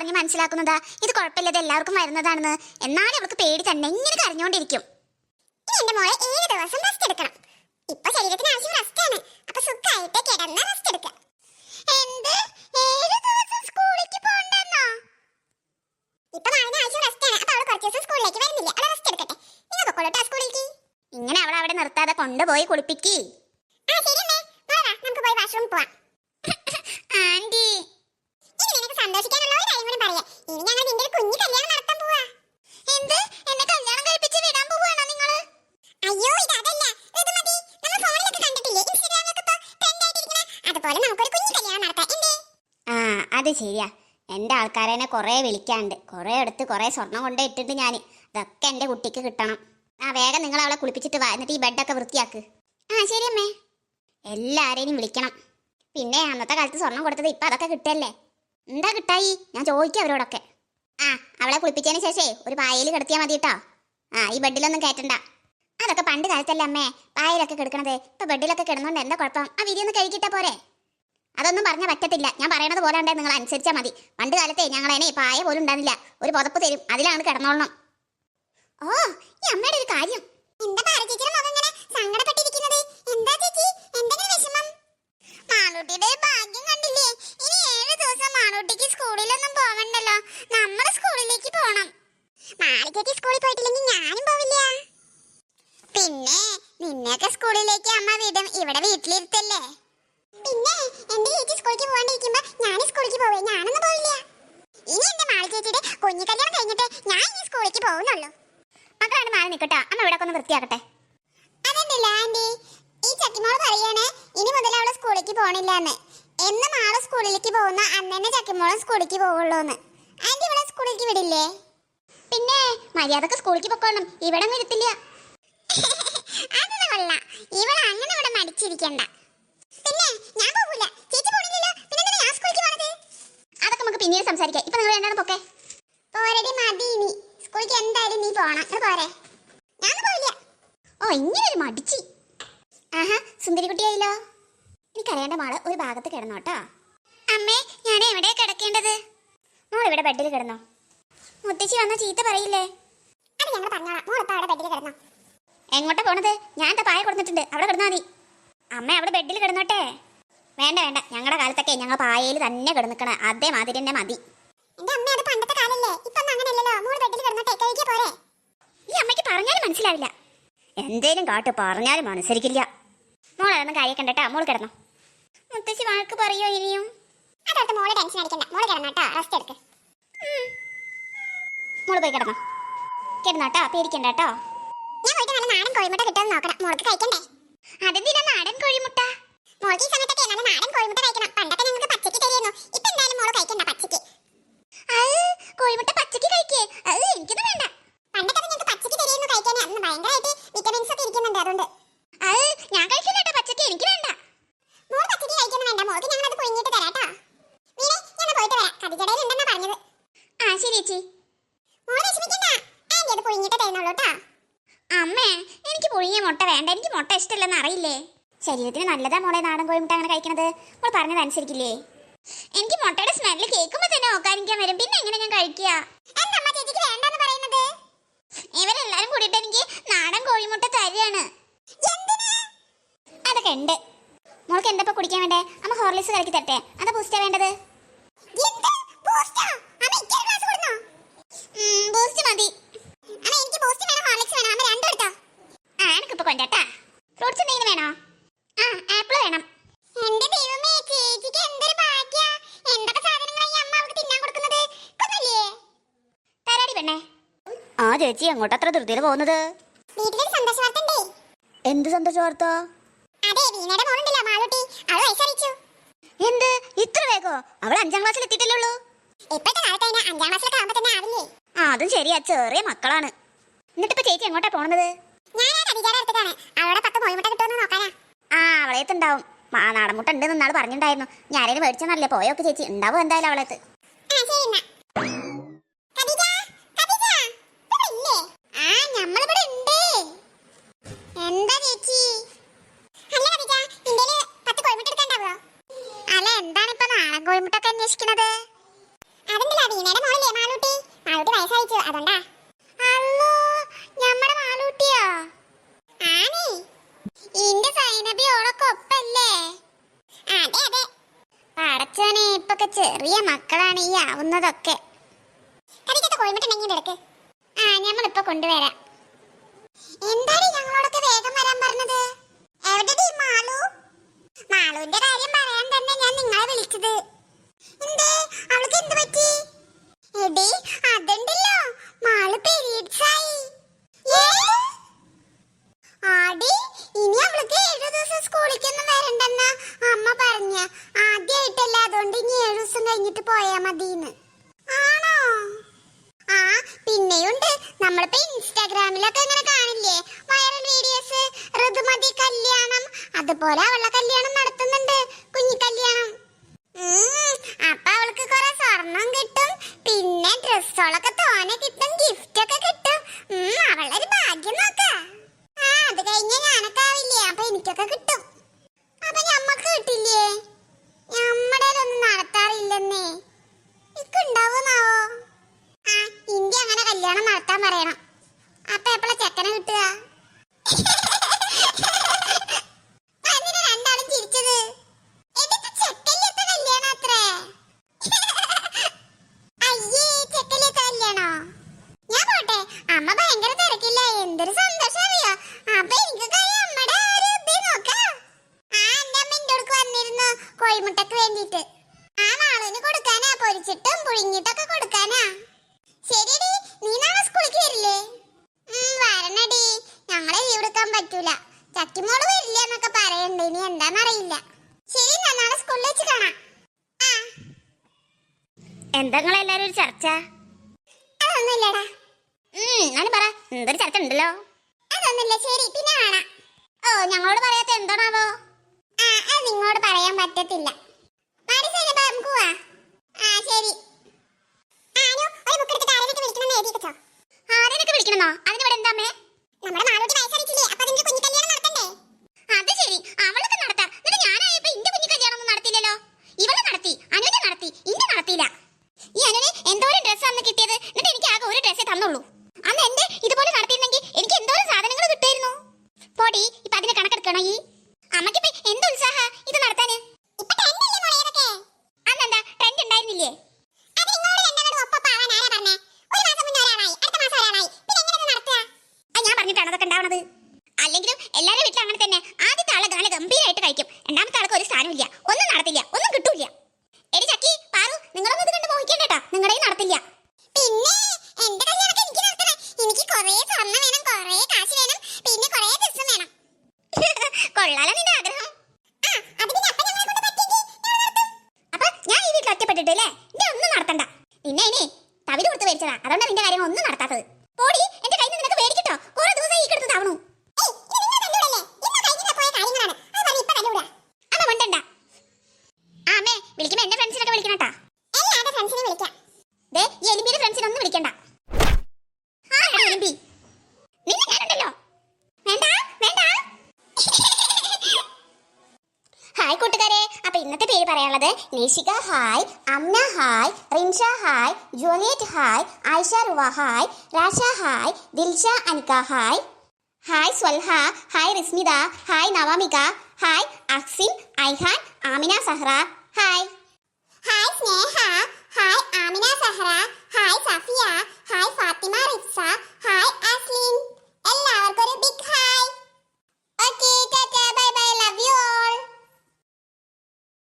പറഞ്ഞ് മനസ്സിലാക്കുന്നതാ? ഇത് കുഴപ്പമില്ലത് എല്ലാവർക്കും വരുന്നതാണെന്ന്. എന്നാലും അവൾക്ക് പേടി തന്നെ. ഇങ്ങനെ കരഞ്ഞുകൊണ്ടിരിക്കും എന്റെ മോളെ ഏഴ് ദിവസം റെസ്റ്റ് എടുക്കണം. ഇപ്പൊ ശരീരത്തിന് ആവശ്യം റെസ്റ്റ് ആണ്. അപ്പൊ സുഖമായിട്ട് റെസ്റ്റ് എടുക്കുക എന്ത്? ഏഴ് ദിവസം അവൾ വരുന്നില്ല. അവൾ റെസ്റ്റ് എടുക്കട്ടെ. ഇങ്ങനെ അവൾ അവിടെ നിർത്താതെ കൊണ്ടുപോയി കുളിപ്പിക്കി. ആ ശരി നമുക്ക് പോയി വാഷ്റൂമിൽ പോവാം ആന്റി ഇനി നിനക്ക് സന്തോഷിക്കാനുള്ള ഒരു കാര്യം കൂടി പറയാം ഇനി ഞങ്ങൾ നിന്റെ ഒരു കുഞ്ഞു കല്യാണം നടത്താൻ പോവാ. എന്ത്? എന്നെ കല്യാണം കഴിപ്പിച്ച് വിടാൻ പോവാണോ നിങ്ങൾ അയ്യോ ഇത് അതല്ല. ഇത് മതി. നമ്മൾ ഫോണിലൊക്കെ കണ്ടിട്ടില്ലേ? ഇൻസ്റ്റാഗ്രാമിലൊക്കെ ഇപ്പൊ ട്രെൻഡ് ആയിട്ടിരിക്കുന്ന അതുപോലെ നമുക്കൊരു കുഞ്ഞു കല്യാണം നടത്താം. എന്തേ? ആ അത് ശരിയാ. എന്റെ ആൾക്കാരെന്നെ കുറേ വിളിക്കാണ്ട് കുറേ എടുത്ത് കുറേ സ്വർണം കൊണ്ടേ ഇട്ടിട്ട് ഞാൻ ഇതൊക്കെ എന്റെ കുട്ടിക്ക് കിട്ടണം. ആ വേഗം നിങ്ങൾ അവളെ കുളിപ്പിച്ചിട്ട് വാ. എന്നിട്ട് ഈ ബെഡൊക്കെ വൃത്തിയാക്ക്. ആ ശരി അമ്മേ. എല്ലാവരെയും വിളിക്കണം. പിന്നെ അന്നത്തെ കാലത്ത് സ്വർണം കൊടുത്തത് ഇപ്പം അതൊക്കെ കിട്ടല്ലേ എന്താ കിട്ടായി? ഞാൻ ചോദിക്കാം അവരോടൊക്കെ. ആ അവളെ കുളിപ്പിച്ചതിന് ശേഷേ ഒരു പായയിൽ കിടത്തിയാൽ മതി കേട്ടോ ആ ഈ ബെഡിലൊന്നും കയറ്റണ്ട. അതൊക്കെ പണ്ട് കാലത്തല്ലേ അമ്മേ പായയിലൊക്കെ കിടക്കണത്. ഇപ്പൊ ബെഡിലൊക്കെ കിടന്നുകൊണ്ട് എന്താ കുഴപ്പം? ആ വിരിയൊന്ന് കഴിക്കിട്ടാ പോരെ. അതൊന്നും പറഞ്ഞാൽ പറ്റത്തില്ല. ഞാൻ പറയണത് പോലെ ഉണ്ടേ നിങ്ങൾ അനുസരിച്ചാൽ മതി. പണ്ട് കാലത്തെ ഞങ്ങൾ പായ പോലും ഉണ്ടായിരുന്നില്ല. ഒരു പുതപ്പ് തരും. അതിലാണ് കിടന്നോളണം. ഓ ഈ അമ്മയുടെ ഒരു സ്കൂളിലേക്ക് അമ്മ വിടും. ഇവിടെ വീട്ടിലിരുത്തല്ലേ? പിന്നെ എന്റെ ചേച്ചി സ്കൂളിലേക്ക് പോകാണ്ടിരിക്കുമ്പോ ഞാൻ സ്കൂളിലേക്ക് പോവേ. ഞാനൊന്നും പോവില്ല. ഇനി എന്റെ മാളി ചേച്ചിയുടെ കുഞ്ഞു കല്യാണം കഴിഞ്ഞിട്ട് ഞാൻ ഇനി സ്കൂളിലേക്ക് പോകുന്നുള്ളൂ. മക്കളാണ് മാറി നിൽക്കട്ടോ അമ്മ ഇവിടെ ഒന്ന് വൃത്തിയാക്കട്ടെ. അതെന്തല്ല ആന്റി? ഈ ചക്കിമോൾ പറയാണ് ഇനി മുതൽ അവൾ സ്കൂളിലേക്ക് പോണില്ല എന്ന് എന്ന് മാൾ സ്കൂളിലേക്ക് പോകുന്ന അന്ന് ചക്കിമോളും സ്കൂളിലേക്ക് പോവുള്ളൂ എന്ന് ആന്റി ഇവിടെ സ്കൂളിലേക്ക് വിടില്ലേ? പിന്നെ മര്യാദയ്ക്ക് സ്കൂളിലേക്ക് പൊക്കോണം. ഇവിടെ ഒന്നും കൊള്ളാം ഇവൾ അങ്ങനെ ഇവിടെ മടിച്ചിരിക്കണ്ട. പിന്നെ ഞാൻ പോകൂല. ചേച്ചി പോണില്ലല്ലോ. പിന്നെ ഞാൻ സ്കൂളിലേക്ക് പോണത്? അതൊക്കെ നമുക്ക് പിന്നീട് സംസാരിക്കാം. ഇപ്പൊ നിങ്ങൾ രണ്ടാണ് പൊക്കെ. പോരടി മതി ഇനി. സ്കൂളിലേക്ക് എന്തായാലും നീ പോണം. പോരെ. ഞാൻ പോവില്ല. ഓ ഇങ്ങനെ ഒരു മടിച്ചി. ആഹാ സുന്ദരിക്കുട്ടിയായില്ലോ. എനിക്കറിയേണ്ട മാൾ ഒരു ഭാഗത്ത് കിടന്നോട്ടോ അമ്മേ ഞാൻ എവിടെയാ കിടക്കേണ്ടത്? മോൾ ഇവിടെ ബെഡിൽ കിടന്നോ. മുത്തശ്ശി വന്ന ചീത്ത പറയില്ലേ? അത് ഞങ്ങൾ പറഞ്ഞോളാം. മോളിപ്പോ അവിടെ ബെഡിൽ കിടന്നോ. എങ്ങോട്ടാ പോണത്? ഞാൻ എന്താ പായ കൊടുത്തിട്ടുണ്ട്. അവിടെ കിടന്നാ മതി. അമ്മ അവിടെ ബെഡിൽ കിടന്നോട്ടെ. വേണ്ട വേണ്ട. ഞങ്ങളുടെ കാലത്തൊക്കെ ഞങ്ങൾ പായയിൽ തന്നെ കിടന്നിക്കണ അതേ മാതിരി തന്നെ മതി. എന്റെ പണ്ടത്തെ കാലല്ലേ? ഇപ്പൊ ഒന്നും അങ്ങനെയല്ലല്ലോ. മോൾ ബെഡിൽ കിടന്നോട്ടെ. പോരെ. ഈ അമ്മയ്ക്ക് പറഞ്ഞാലും മനസ്സിലാവില്ല. എന്തേലും കാട്ട് പറഞ്ഞാലും മനസ്സിരിക്കില്ല മോൾ അതൊന്നും കഴിയക്കണ്ടട്ടാ മോൾ കിടന്നോ. മുത്തശ്ശി വാക്ക് പറയോ ഇനിയും? അതോട്ട് മോൾ ടെൻഷൻ അടിക്കണ്ട. മോൾ കിടന്നോട്ടോ റെസ്റ്റ് എടുക്ക്. മോൾ പോയി കിടന്നോ. കിടന്നോട്ടോ പേടിക്കണ്ട കേട്ടോ. കോഴിമുട്ട കിട്ടുമെന്ന് നോക്കണം. മോൾക്ക് കഴിക്കണ്ടേ? അതെന്തിനാ നാടൻ കോഴിമുട്ട? മോൾക്ക് ഈ സമയത്തൊക്കെ നാടൻ കോഴിമുട്ട കഴിക്കണം. പണ്ടൊക്കെ ഞങ്ങൾക്ക് പച്ചക്ക് തരുമായിരുന്നു. ഇപ്പൊ എന്തായാലും മോൾ കഴിക്കണ്ട പച്ചക്ക്. കോഴിമുട്ട പച്ചക്ക് വേണ്ട. വിറ്റമിൻസ് ഒക്കെ അതുകൊണ്ട്. അത് ഞാൻ എനിക്ക് വേണ്ട. വേണ്ട. അത് തരാട്ടോ പോയിട്ട് ആ ശരി ചേച്ചി. മോൾ വിഷമിക്കണ്ട. ആന്റി അത് പുഴുങ്ങിയിട്ട് തരുന്നുള്ളൂ കേട്ടോ. അമ്മേ എനിക്ക് പുഴുങ്ങിയ മുട്ട വേണ്ട. എനിക്ക് മുട്ട ഇഷ്ടമല്ലെന്ന് അറിയില്ലേ? ശരീരത്തിന് നല്ലതാ മോളെ നാടൻ കോഴിമുട്ട അങ്ങനെ കഴിക്കണത്. മോൾ പറഞ്ഞത് എനിക്ക് മുട്ടയുടെ സ്മെല്ല് കേൾക്കുമ്പോൾ തന്നെ ഓക്കാനിക്കാൻ വരും. പിന്നെ എങ്ങനെ ഞാൻ കഴിക്കുക? ഇവരെല്ലാരും കൂടിയിട്ട് എനിക്ക് നാടൻ കോഴിമുട്ട തരികയാണ്. അതൊക്കെ ഉണ്ട്. മോൾക്ക് എന്താ കുടിക്കാൻ വേണ്ടേ? അമ്മ ഹോർലിക്സ് കലക്കി തട്ടെ. അതാ ബൂസ്റ്റാ വേണ്ടത്. ബൂസ്റ്റോ അമ്മ ഇക്കൊരു ഗ്ലാസ് കൊടുന്നോ ബൂസ്റ്റ് മതി അമ്മ എനിക്ക് ബൂസ്റ്റ് വേണം ഹോർലിക്സ് വേണം അമ്മ രണ്ടും എടുത്തോ ഫ്രൂട്ട്സ് എന്തെങ്കിലും വേണോ? ആ ആപ്പിൾ വേണം. എന്റെ ദൈവമേ ചേച്ചിക്ക് എന്തൊരു ഭാഗ്യ. എന്തൊക്കെ സാധനങ്ങളായി അമ്മ അവൾക്ക് തിന്നാൻ കൊടുക്കുന്നത്? കൊന്നല്ലേ തരാടി പെണ്ണേ. ആ ചേച്ചി എങ്ങോട്ടത്ര ധൃതിയിൽ പോകുന്നത്? വീട്ടിലൊരു സന്തോഷ വാർത്ത ഉണ്ടേ എന്ത് സന്തോഷ വാർത്ത അതെ വീണയുടെ മോളുണ്ടല്ലോ മാളൂട്ടി. അവൾ വയസ്സറിയിച്ചു എന്ത്? ഇത്ര വേഗോ? അവൾ അഞ്ചാം ക്ലാസ്സിൽ എത്തിയിട്ടല്ലേ ഉള്ളൂ? ഇപ്പോഴത്തെ കാലത്ത് അതിന് അഞ്ചാം ക്ലാസ്സിലൊക്കെ ആവുമ്പോ തന്നെ ആവില്ലേ? ആ അതും ശരിയാ. ചെറിയ മക്കളാണ്. എന്നിട്ടിപ്പോ ചേച്ചി എങ്ങോട്ടാ പോണത്? അവളുടെ പത്ത് കോഴിമുട്ട കിട്ടുമെന്ന് നോക്കാനാ. ആ അവളെത്തുണ്ടാവും. ആ നാടൻമുട്ട ഉണ്ട് എന്നാൾ പറഞ്ഞിട്ടുണ്ടായിരുന്നു. ഞാനേലും മേടിച്ചെന്നല്ലേ പോയൊക്കെ ചേച്ചി. ഉണ്ടാവും എന്തായാലും അവളെത്ത്? കോഴിമുട്ടൊക്കെ അതെന്തല്ല വീണയുടെ മാളൂട്ടി? മാളൂട്ടി വയസ്സയച്ചു. അതുകൊണ്ടാ. ഇന്റെ സൈനബി ഓളക്കൊപ്പല്ലേ അതെ അതെ. പടച്ചോനെ ഇപ്പൊക്കെ ചെറിയ മക്കളാണ് ഈ ആവുന്നതൊക്കെ. കടിക്കത്തെ കോഴിമുട്ടുണ്ടെങ്കിൽ എടുക്ക് ആ ഞമ്മളിപ്പൊ കൊണ്ടുവരാം. എന്താണ് ഞങ്ങളോടൊക്കെ വേഗം വരാൻ പറഞ്ഞത്? എവിടെ മാളു? മാളുവിന്റെ കാര്യം പറയാൻ തന്നെ ഞാൻ നിങ്ങളെ വിളിച്ചത്. എന്തേ അവൾക്ക് എന്ത് പറ്റി? എടി കഴിഞ്ഞിട്ട് പോയാ മതിന്ന്. ആണോ? ആ പിന്നെയുണ്ട്. നമ്മളിപ്പോ ഇൻസ്റ്റാഗ്രാമിലൊക്കെ ഇങ്ങനെ കാണില്ലേ? വൈറൽ വീഡിയോസ് ഋതുമതി കല്യാണം അതുപോലെ അവളുടെ കല്യാണം നടത്തുന്നുണ്ട് കുഞ്ഞി കല്യാണം. അപ്പൊ അവൾക്ക് കുറെ സ്വർണം കിട്ടും പിന്നെ ഡ്രസ്സുകളൊക്കെ തോനെ കിട്ടും നടത്താൻ പറയണം. അപ്പൊ എപ്പോഴാ ചെക്കനെ കിട്ടുക? അമ്മ ഭയങ്കര എന്തൊരു സന്തോഷം അറിയോ? വേണ്ടിട്ട് ആ പൊരിച്ചിട്ടും പുഴുങ്ങിട്ടൊക്കെ കൊടുക്കാനാ. ശരിയടി നീ നാളെ സ്കൂളിലേക്ക് വരില്ലേ ഉം, വരണടി ഞങ്ങളെ ലീവ് പറ്റൂല. ചക്കിമോൾ വരില്ല എന്നൊക്കെ പറയണ്ട. ഇനി എന്താന്നറിയില്ല. ശരി നാളെ സ്കൂളിൽ വെച്ച് കാണാം. എന്താ എല്ലാരും ഒരു ചർച്ച? അതൊന്നുമില്ലടാ. ഞാനും പറ. എന്തൊരു ചർച്ച ഉണ്ടല്ലോ? അതൊന്നുമില്ല. ശരി പിന്നെ കാണാം. ഓ ഞങ്ങളോട് പറയാത്ത എന്താണാവോ? ആ അത് നിങ്ങളോട് പറയാൻ പറ്റത്തില്ല മാടി സൈനബ, നമുക്ക് പോവാ ആ ശരി ആനു ഒരു ബുക്ക് എടുത്തിട്ട് ആരെയൊക്കെ വിളിക്കണം എഴുതി വെച്ചോ ആരെയൊക്കെ വിളിക്കണമെന്നോ അതിനിവിടെ എന്താമേ നമ്മുടെ മാളൂട്ടി വയസ്സറിയിച്ചില്ലേ അപ്പൊ അതിന്റെ കുഞ്ഞു കല്യാണം നടത്തണ്ടേ അത് ശരി അവളൊക്കെ നടത്താം എന്നിട്ട് ഞാനായപ്പോ ഇന്റെ കുഞ്ഞു കല്യാണം ഒന്നും നടത്തിയില്ലല്ലോ ഇവൾ നടത്തി അനുവിനെ നടത്തി നടത്തിയില്ല ഈ അനുവിന് എന്തോരം ഡ്രസ്സ് അന്ന് കിട്ടിയത്. എന്നിട്ട് എനിക്ക് ആകെ ഒരു ഡ്രസ്സേ തന്നുള്ളൂ. അന്ന് എന്റെ ഇതുപോലെ നടത്തിയിരുന്നെങ്കിൽ എനിക്ക് എന്തോരം സാധനങ്ങൾ കിട്ടുമായിരുന്നു. പോടി ഇപ്പൊ അതിന് കണക്കെടുക്കണോ ഈ അമ്മക്കിപ്പോ എന്ത് ഉത്സാഹ ഇത് നടത്താന് ഇപ്പൊ ട്രെൻഡ് അല്ലേ മോളെ ഇതൊക്കെ അന്നെന്താ ട്രെൻഡ് ഉണ്ടായിരുന്നില്ലേ അത് നിങ്ങളോട് രണ്ടാമത് ഒപ്പം ആവാൻ ആരാ പറഞ്ഞേ ഒരു മാസം മുന്നേ ഒരാളായി അടുത്ത മാസം ഒരാളായി പിന്നെ എങ്ങനെ ഇത് നടത്തുക അത് ഞാൻ പറഞ്ഞിട്ടാണ് അതൊക്കെ ഉണ്ടാവണത് അല്ലെങ്കിലും എല്ലാവരുടെ വീട്ടിലും അങ്ങനെ തന്നെ ആദ്യത്തെ ആളെ നല്ല ഗംഭീരമായിട്ട് കഴിക്കും രണ്ടാമത്തെ ആൾക്ക് ഒരു സ്ഥാനമില്ല ഒന്നും നടത്തില്ല ഒന്നും കിട്ടൂല എടി ചക്കി പാറു നിങ്ങളൊന്നും ഇത് കണ്ട് മോഹിക്കണ്ട കേട്ടോ നിങ്ങളുടെയും നടത്തില്ല പിന്നെ എന്റെ കല്യാണമൊക്കെ എനിക്ക് നടത്തണം എനിക്ക് കുറേ സ്വർണം വേണം കുറേ വേണം പിന്നെ കുറേ ദിവസം വേണം. കൊള്ളാലോ നിന്റെ ആഗ്രഹം. അപ്പൊ ഞാൻ ഈ വീട്ടിൽ ഒറ്റപ്പെട്ടിട്ട് അല്ലേ? ഒന്നും നടത്തണ്ട. നിന്നെ ഇനി തവിട് കൊടുത്ത് മേടിച്ചതാ അതുകൊണ്ടാണ് നിന്റെ കാര്യങ്ങൾ ഒന്നും നടത്താത്തത് പോടി എന്റെ കയ്യിൽ നിന്ന് നിനക്ക് മേടിക്കട്ടോ കുറെ ദിവസം ഈ കിടന്ന് താവണു ഏയ് ഇത് നിങ്ങൾ തല്ലൂടല്ലേ ഇന്ന് കഴിഞ്ഞ പോയ കാര്യങ്ങളാണ് അത് പറഞ്ഞ് ഇപ്പൊ തല്ലൂടാ അമ്മ കൊണ്ടണ്ട ആ അമ്മേ വിളിക്കുമ്പോ എന്റെ ഫ്രണ്ട്സിനൊക്കെ വിളിക്കണം കേട്ടാ എല്ലാവരുടെ ഫ്രണ്ട്സിനെ വിളിക്കാം ദേ ഈ എലിമ്പിയുടെ ഫ്രണ്ട്സിനെ ഒന്നും വിളിക്കണ്ട ആ എടാ എലിമ്പി നിന്നെ ഞാനുണ്ടല്ലോ വേണ്ട വേണ്ട ഹായ് കൂട്ടുകാരെ അപ്പൊ ഇന്നത്തെ പേര് പറയാനുള്ളത് Nishika hi Amna hi Rinsha hi Juliet hi Ayisha Ruva hi Rasha hi Dilsha Anika hi. Hi Swalha hi Rismitha hi Navamika hi Aksin Aihan Amina Sahra hi. Hi Sneha hi Amina Sahara hi Safiya hi Fathima Rifsa hi